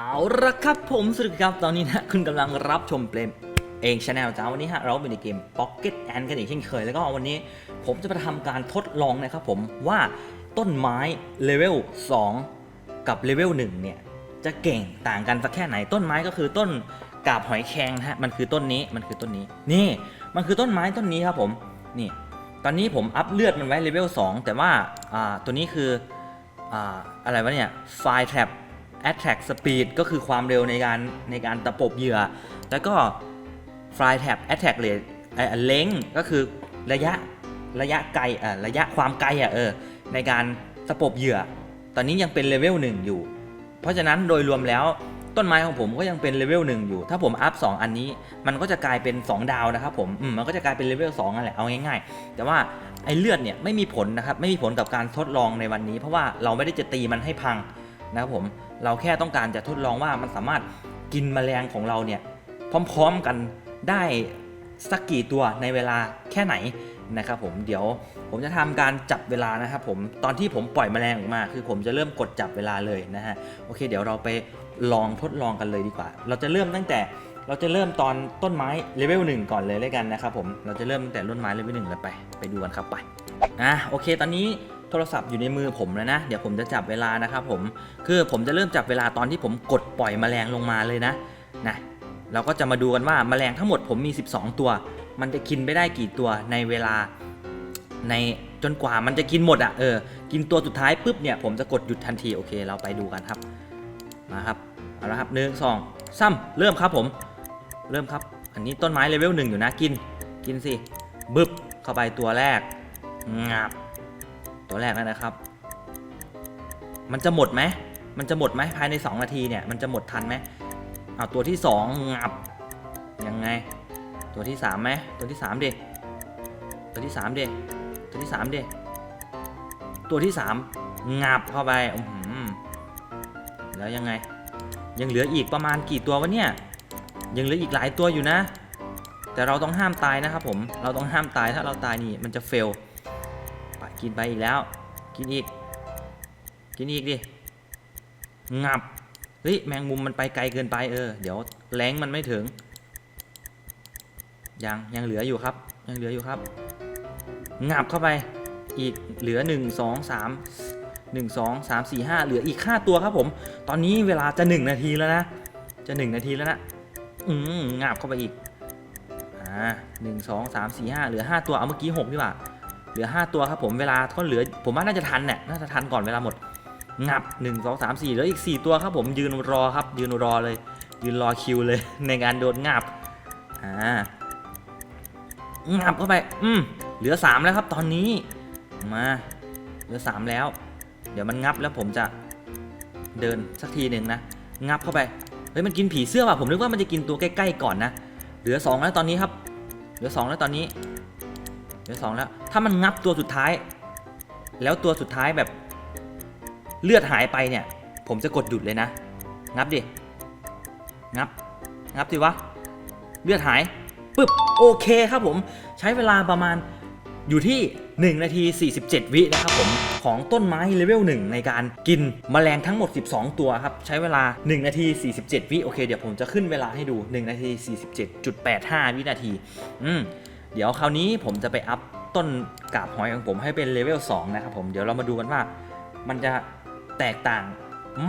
เอาละครับผมสวัสดีครับ ตอนนี้นะ คุณกำลังรับชมเปลมเองชาแนลจ้าวันนี้ฮะ เราเป็นในเกม Pocket Ant กันอีกเช่นเคย แล้วก็วันนี้ผมจะมาทำการทดลองนะครับผมว่าต้นไม้เลเวล2 กับเลเวล1เนี่ย จะเก่งต่างกันสักแค่ไหนต้นไม้ก็คือต้นกาบหอยแครงนะฮะ มันคือต้นนี้มันคือต้นนี้ นี่ มันคือต้นไม้ต้นนี้ครับผมนี่ ตอนนี้ผมอัพเลือดมันไว้เลเวล2แต่ว่าอ่าตัวนี้คืออ่าอะไรวะเนี่ยไฟแท็บ Attack Speed ก็คือความเร็วในการในการตะปบเหยื่อ แล้วก็ Fly Tab Attack Rate เอ่อ Length ก็คือระยะระยะไกลเอ่อระยะความไกลอะเออในการตะปบเหยื่อ ตอนนี้ยังเป็นเลเวล1อยู่ เพราะฉะนั้นโดยรวมแล้วต้นไม้ของผมก็ยังเป็นเลเวล1อยู่ ถ้าผมอัพ2อันนี้ มันก็จะกลายเป็น 2 ดาวนะครับผมอืมมันก็จะกลายเป็นเลเวล2นั่นแหละ เอาง่ายๆ แต่ว่าไอ้เลือดเนี่ยไม่มีผลนะครับ ไม่มีผลกับการทดลองในวันนี้ เพราะว่าเราไม่ได้จะตีมันให้พัง นะครับผมเราแค่ต้องการจะทดลองว่ามันสามารถกินแมลงของเราเนี่ยพร้อมๆกันได้สักกี่ตัวในเวลาแค่ไหนนะครับผมเดี๋ยวผมจะทำการจับเวลานะครับผมตอนที่ผมปล่อยแมลงออกมา คือผมจะเริ่มกดจับเวลาเลยนะฮะโอเค เดี๋ยวเราไปลองทดลองกันเลยดีกว่า เราจะเริ่มตั้งแต่เราจะเริ่มตอนต้นไม้เลเวลหนึ่งก่อนเลยแล้วกันนะครับผมเราจะเริ่มตั้งแต่ต้นไม้เลเวลหนึ่งเลยไปไปดูกันครับไปอะโอเค ตอนนี้ โทรศัพท์อยู่ในมือผมแล้วนะ เดี๋ยวผมจะจับเวลานะครับผม คือผมจะเริ่มจับเวลาตอนที่ผมกดปล่อยแมลงลงมาเลยนะนะ เราก็จะมาดูกันว่าแมลงทั้งหมดผมมี 12 ตัว มันจะกินไปได้กี่ตัวในเวลาในจนกว่ามันจะกินหมดอะเออ กินตัวสุดท้ายปุ๊บเนี่ยผมจะกดหยุดทันทีโอเค เราไปดูกันครับ มาครับ เอาละครับหนึ่งสองซ้ำเริ่มครับผม เริ่มครับ อันนี้ต้นไม้เลเวลหนึ่งอยู่นะกิน กินสิบึบเข้าไปตัวแรกงับ ตัวแรกแล้วนะครับ มันจะหมดไหม มันจะหมดไหมภายใน 2 นาทีเนี่ย มันจะหมดทันไหมเอาตัวที่2งับ ยังไง ตัวที่3ไหมตัวที่3ดิตัวที่3ดิตัวที่สามดิตัวที่สามงับเข้าไปอื้อหือแล้วยังไง ยังเหลืออีกประมาณกี่ตัววะเนี่ย ยังเหลืออีกหลายตัวอยู่นะ แต่เราต้องห้ามตายนะครับผม เราต้องห้ามตายถ้าเราตายนี่มันจะเฟล กินไปอีกแล้ว กินอีก กินอีกดิ งับ เฮ้ย แมงมุมมันไปไกลเกินไปเออ เดี๋ยวแรงมันไม่ถึง ยัง ยังเหลืออยู่ครับ ยังเหลืออยู่ครับ งับเข้าไป อีกเหลือ 1 2 3 1 2 3 4 5 เหลืออีก 5 ตัวครับผม ตอนนี้เวลาจะ 1 นาทีแล้วนะ จะ 1 นาทีแล้วนะ อืมงับเข้าไปอีก อ่าหนึ่งสองสามสี่ห้าเหลือ 5 ตัว เอาเมื่อกี้6ดีกว่า เหลือ 5 ตัวครับผมเวลาก็เหลือ ผมว่าน่าจะทันเนี่ยน่าจะทันก่อนเวลาหมดงับ 1 2 3 4เหลืออีก 4 ตัวครับผมยืนรอครับ ยืนรอเลย ยืนรอคิวเลย ในการโดนงับอ่างับเข้าไป อืมเหลือ 3 แล้วครับตอนนี้มาเหลือ 3 แล้ว เดี๋ยวมันงับแล้วผมจะเดินสักทีหนึ่งนะ งับเข้าไปเฮ้ยมันกินผีเสื้อว่ะผมนึกว่ามันจะกินตัวใกล้ๆก่อนนะ เหลือ 2 แล้วตอนนี้ครับ เหลือ 2 แล้วตอนนี้ ลือ2แล้ว ถ้ามันงับตัวสุดท้าย แล้วตัวสุดท้ายแบบเลือดหายไปเนี่ย ผมจะกดหยุดเลยนะ งับดิ งับ งับสิวะ เลือดหายปึ๊บ โอเคครับผม ใช้เวลาประมาณอยู่ที่ 1 นาที 47 วินะครับผม ของต้นไม้เลเวล1ในการกินแมลงทั้งหมด 12 ตัวครับ ใช้เวลา 1 นาที 47 วิโอเค เดี๋ยวผมจะขึ้นเวลาให้ดู 1 นาที 47.85 วินาที อืม เดี๋ยวคราวนี้ผมจะไปอัพต้นกาบหอยของผมให้เป็นเลเวล2นะครับผมเดี๋ยวเรามาดูกันว่ามันจะแตกต่าง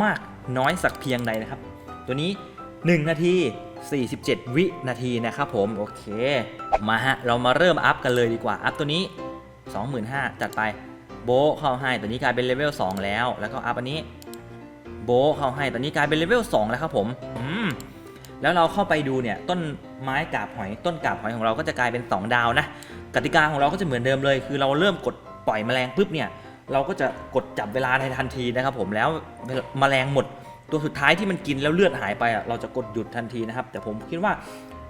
มากน้อยสักเพียงใดนะครับ ตัวนี้ 1 นาที 47 วินาทีนะครับผมโอเค มาฮะ เรามาเริ่มอัพกันเลยดีกว่า อัพตัวนี้ 25,000จัดไปโบเข้าให้ตัวนี้กลายเป็นเลเวล2แล้ว แล้วก็อัพอันนี้โบเข้าให้ตัวนี้กลายเป็นเลเวล2แล้วครับผมอืม แล้วเราเข้าไปดูเนี่ยต้นไม้กาบหอย ต้นกาบหอยของเราก็จะกลายเป็น 2 ดาวนะกติกาของเราก็จะเหมือนเดิมเลย คือเราเริ่มกดปล่อยแมลงปุ๊บเนี่ยเราก็จะกดจับเวลาในทันทีนะครับผมแล้วแมลงหมดตัวสุดท้ายที่มันกินแล้วเลือดหายไปอะเราจะกดหยุดทันทีนะครับ แต่ผมคิดว่า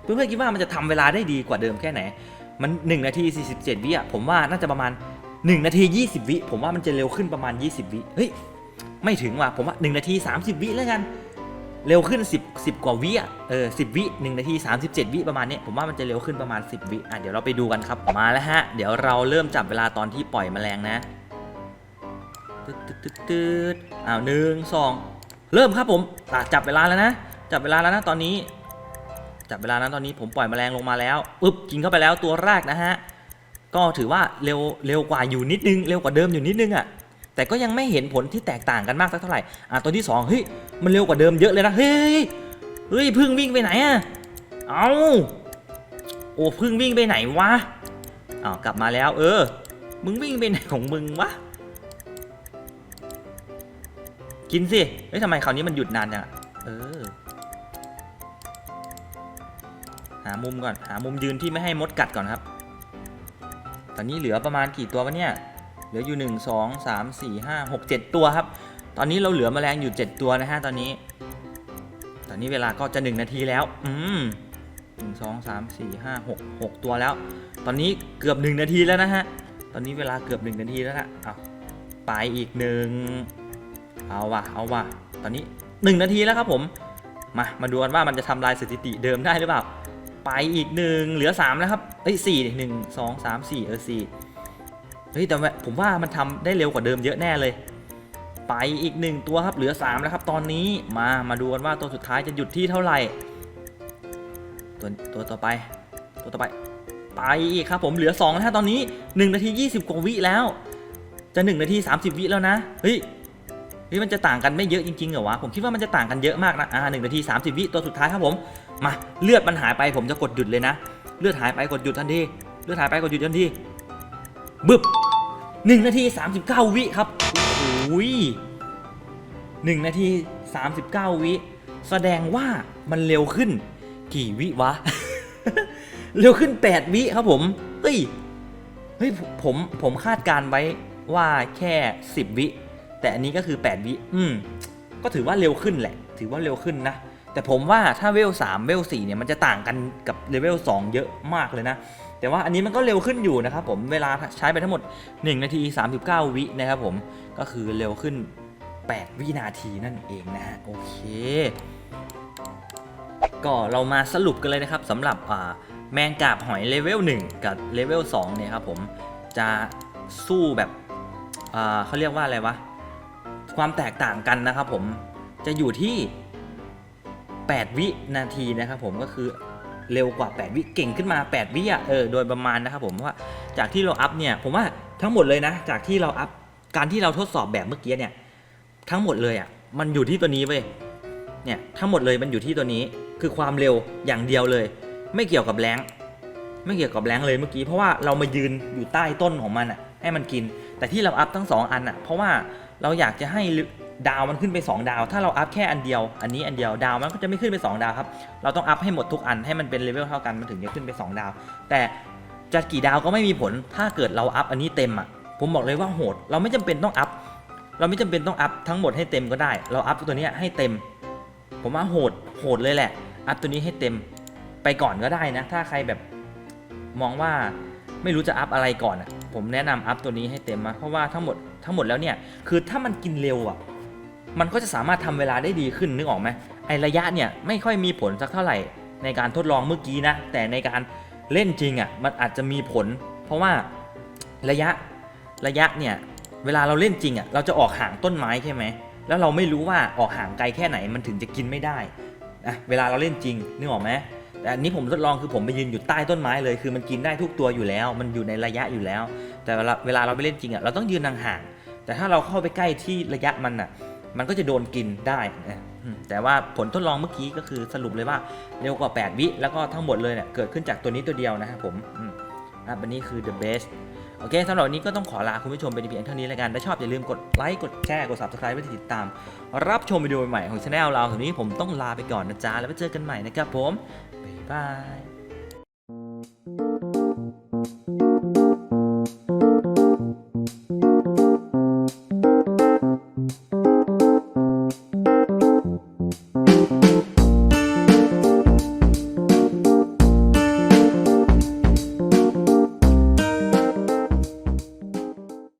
เพื่อนๆคิดว่ามันจะทำเวลาได้ดีกว่าเดิมแค่ไหน มัน 1 นาที 47 วิอะผมว่าน่าจะประมาณ 1 นาที 20 วิผมว่ามันจะเร็วขึ้นประมาณ 20 วิเฮ้ยไม่ถึงว่ะผมว่า 1 นาที 30 วิแล้วกัน เร็วขึ้น 10 10 กว่าวิอะเออ10 วิ1นาที 37 วิประมาณนี้ผมว่ามันจะเร็วขึ้นประมาณ 10 วิอะเดี๋ยวเราไปดูกันครับมาแล้วฮะ เดี๋ยวเราเริ่มจับเวลาตอนที่ปล่อยแมลงนะตึ๊ดตึ๊ดตึ๊ดตึ๊ดอ้าวหนึ่งสองเริ่มครับผมอะจับเวลาแล้วนะ จับเวลาแล้วนะตอนนี้ จับเวลานะตอนนี้ผมปล่อยแมลงลงมาแล้วปึ๊บกินเข้าไปแล้วตัวแรกนะฮะก็ถือว่าเร็วเร็วกว่าอยู่นิดนึงเร็วกว่าเดิมอยู่นิดนึงอะ่ะ แต่ก็ยังไม่เห็นผลที่แตกต่างกันมากสักเท่าไหร่อะตัวที่สองเฮ้ยมันเร็วกว่าเดิมเยอะเลยนะเฮ้ยเฮ้ยพึ่งวิ่งไปไหนอะเอาโอ้พึ่งวิ่งไปไหนวะอ้าวกลับมาแล้ว เออ มึงวิ่งไปไหนของมึงวะกินสิเฮ้ยทำไมคราวนี้มันหยุดนานจังเออ หามุมก่อน หามุมยืนที่ไม่ให้มดกัดก่อนครับ ตอนนี้เหลือประมาณกี่ตัววะเนี่ย เหลืออยู่ 1 2 3 4 5 6 7 ตัวครับ ตอนนี้เราเหลือแมลงอยู่ 7 ตัวนะฮะตอนนี้ ตอนนี้เวลาก็จะ 1 นาทีแล้ว อืมหนึ่งสองสามสี่ห้าหกหกตัวแล้ว ตอนนี้เกือบ1นาทีแล้วนะฮะ ตอนนี้เวลาเกือบ1นาทีแล้วนะเอาไปอีกหนึ่งเอาว่ะ เอาว่ะ ตอนนี้1นาทีแล้วครับผม มา มาดูกันว่ามันจะทำลายสถิติเดิมได้หรือเปล่า ไปอีกหนึ่งเหลือ3แล้วครับ เอ้ยสี่หนึ่งสองสามสี่เออสี่ เฮ้ยแต่ผมว่ามันทำได้เร็วกว่าเดิมเยอะแน่เลย ไปอีกหนึ่งตัวครับเหลือ3แล้วครับตอนนี้มามาดูกันว่าตัวสุดท้ายจะหยุดที่เท่าไหร่ ตัวตัวต่อไป ตัวต่อไป ไปอีกครับผมเหลือ2แล้วตอนนี้ 1 นาที 20กว่าวิแล้ว จะ 1 นาที 30 วิแล้วนะเฮ้ยเฮ้ยมันจะต่างกันไม่เยอะจริงๆเหรอวะผมคิดว่ามันจะต่างกันเยอะมากนะอ่าหนึ่งนาที 30 วิตัวสุดท้ายครับผมมาเลือดมันหายไปผมจะกดหยุดเลยนะ เลือดหายไปกดหยุดทันทีเลือดหายไปกดหยุดทันทีบึบ หนึ่งนาทีสามสิบเก้าวิครับโอ้ยหนึ่งนาทีสามสิบเก้าวิ แสดงว่ามันเร็วขึ้น กี่วิวะ เร็วขึ้นแปดวิครับผมเฮ้ยเฮ้ยผมผมคาดการไว้ว่าแค่สิบวิ แต่อันนี้ก็คือแปดวิ อืม ก็ถือว่าเร็วขึ้นแหละ ถือว่าเร็วขึ้นนะ แต่ผมว่าถ้าเวล3เวล4เนี่ยมันจะต่างกันกับเลเวล2เยอะมากเลยนะ แต่ว่าอันนี้มันก็เร็วขึ้นอยู่นะครับผมเวลาใช้ไปทั้งหมด 1 นาที 39 วินะครับผมก็คือเร็วขึ้น 8 วินาทีนั่นเองนะฮะโอเค ก็เรามาสรุปกันเลยนะครับสำหรับแมงกาบหอยเลเวล1กับเลเวล2เนี่ยครับผมจะสู้แบบเขาเรียกว่าอะไรวะความแตกต่างกันนะครับผมจะอยู่ที่ 8 วินาทีนะครับผมก็คือ เร็วกว่า 8 วิเก่งขึ้นมา 8 วิอะเออโดยประมาณนะครับผมว่าจากที่เราอัพเนี่ยผมว่าทั้งหมดเลยนะ จากที่เราอัพการที่เราทดสอบแบบเมื่อกี้เนี่ยทั้งหมดเลยอะมันอยู่ที่ตัวนี้เว้ยเนี่ยทั้งหมดเลยมันอยู่ที่ตัวนี้คือความเร็วอย่างเดียวเลย ไม่เกี่ยวกับแรงไม่เกี่ยวกับแรงเลยเมื่อกี้เพราะว่าเรามายืนอยู่ใต้ต้นของมันอะให้มันกิน แต่ที่เราอัพทั้งสองอันอะเพราะว่าเราอยากจะให้ ดาวมันขึ้นไป 2 ดาว ถ้าเราอัพแค่อันเดียว อันนี้อันเดียวดาวมันก็จะไม่ขึ้นไป 2 ดาวครับ เราต้องอัพให้หมดทุกอันให้มันเป็นเลเวลเท่ากันมันถึงจะขึ้นไป 2 ดาว แต่จะกี่ดาวก็ไม่มีผล ถ้าเกิดเราอัพอันนี้เต็มอะ ผมบอกเลยว่าโหด เราไม่จำเป็นต้องอัพ เราไม่จำเป็นต้องอัพทั้งหมดให้เต็มก็ได้ เราอัพตัวนี้ให้เต็ม ผมว่าโหด โหดเลยแหละ อัพตัวนี้ให้เต็ม ไปก่อนก็ได้นะ ถ้าใครแบบมองว่าไม่รู้จะอัพอะไรก่อนอะ ผมแนะนำอัพตัวนี้ให้เต็มมาเพราะว่าทั้งหมดทั้งหมดแล้วเนี่ย คือถ้ามันกินเร็วอะ มันก็จะสามารถทำเวลาได้ดีขึ้นนึกออกไหมไอระยะเนี่ยไม่ค่อยมีผลสักเท่าไหร่ในการทดลองเมื่อกี้นะ แต่ในการเล่นจริงอะ่ะมันอาจจะมีผล เพราะว่าระยะระยะเนี่ยเวลาเราเล่นจริงอะ่ะเราจะออกห่างต้นไม้ใช่ไหมแล้วเราไม่รู้ว่าออกห่างไกลแค่ไหนมันถึงจะกินไม่ได้นะเวลาเราเล่นจริงนึกออกไหมแต่อันนี้ผมทดลองคือผมไปยืนอยู่ใต้ต้นไม้เลย คือมันกินได้ทุกตัวอยู่แล้ว มันอยู่ในระยะอยู่แล้ว แต่เวลาเวลาเราไปเล่นจริงอะ่ะเราต้องยืนห่างๆแต่ถ้าเราเข้าไปใกล้ที่ระยะมันอะ มันก็จะโดนกินได้นะแต่ว่าผลทดลองเมื่อกี้ก็คือสรุปเลยว่าเร็วกว่า 8 วิ แล้วก็ทั้งหมดเลยเนี่ยเกิดขึ้นจากตัวนี้ตัวเดียวนะครับผมอะบันนี้คือ the best โอเคสำหรับวันนี้ก็ต้องขอลาคุณผู้ชมไปเพียงเท่านี้แล้วกัน ถ้าชอบอย่าลืมกดไลค์ กดแชร์ กด subscribe ไว้ติดตาม รับชมวิดีโอใหม่ของช anel เราทีนี้ผมต้องลาไปก่อนนะจ๊ะ แล้วไว้เจอกันใหม่นะครับผม บ๊ายบาย